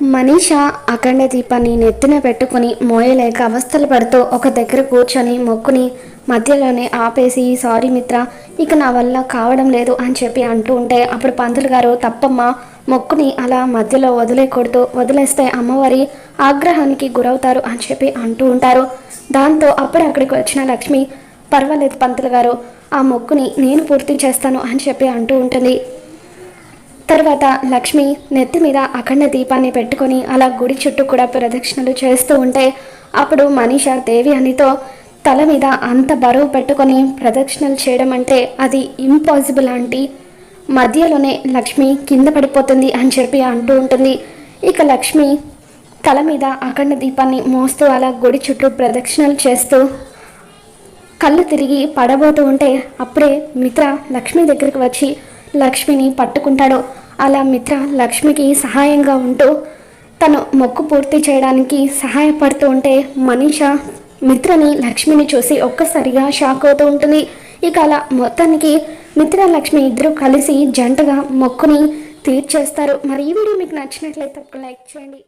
మనీష అఖండ దీపాన్ని నెత్తిన పెట్టుకుని మోయలేక అవస్థలు పడుతూ ఒక దగ్గర కూర్చొని మొక్కుని మధ్యలోనే ఆపేసి సారీ మిత్ర ఇక నా వల్ల కావడం లేదు అని చెప్పి అంటూ ఉంటే అప్పుడు పంతులు గారు తప్పమ్మ మొక్కుని అలా మధ్యలో వదిలేకూడదు. వదిలేస్తే అమ్మవారి ఆగ్రహానికి గురవుతారు అని చెప్పి అంటూ ఉంటారు. దాంతో అప్పుడు అక్కడికి వచ్చిన లక్ష్మి పర్వాలేదు పంతులు గారు ఆ మొక్కుని నేను పూర్తి చేస్తాను అని చెప్పి అంటూ ఉంటుంది. తర్వాత లక్ష్మి నెత్తి మీద అఖండ దీపాన్ని పెట్టుకొని అలా గుడి చుట్టూ కూడా ప్రదక్షిణలు చేస్తూ ఉంటే అప్పుడు మనీష దేవి అనితో తల మీద అంత బరువు పెట్టుకొని ప్రదక్షిణలు చేయడం అంటే అది ఇంపాసిబుల్ ఆంటీ. మధ్యలోనే లక్ష్మి కింద పడిపోతుంది అని చెప్పి అంటూ ఉంటుంది. ఇక లక్ష్మి తల మీద అఖండ దీపాన్ని మోస్తూ అలా గుడి చుట్టూ ప్రదక్షిణలు చేస్తూ కళ్ళు తిరిగి పడబోతూ ఉంటే అప్పుడే మిత్ర లక్ష్మి దగ్గరికి వచ్చి లక్ష్మిని పట్టుకుంటాడు. అలా మిత్ర లక్ష్మికి సహాయంగా ఉంటూ తను మొక్కు పూర్తి చేయడానికి సహాయపడుతూ ఉంటే మనీష మిత్రని లక్ష్మిని చూసి ఒక్కసారిగా షాక్ అవుతూ ఉంటుంది. ఇక అలా మొత్తానికి మిత్ర లక్ష్మి ఇద్దరు కలిసి జంటగా మొక్కుని తీర్చేస్తారు. మరి ఈ వీడియో మీకు నచ్చినట్లయితే లైక్ చేయండి.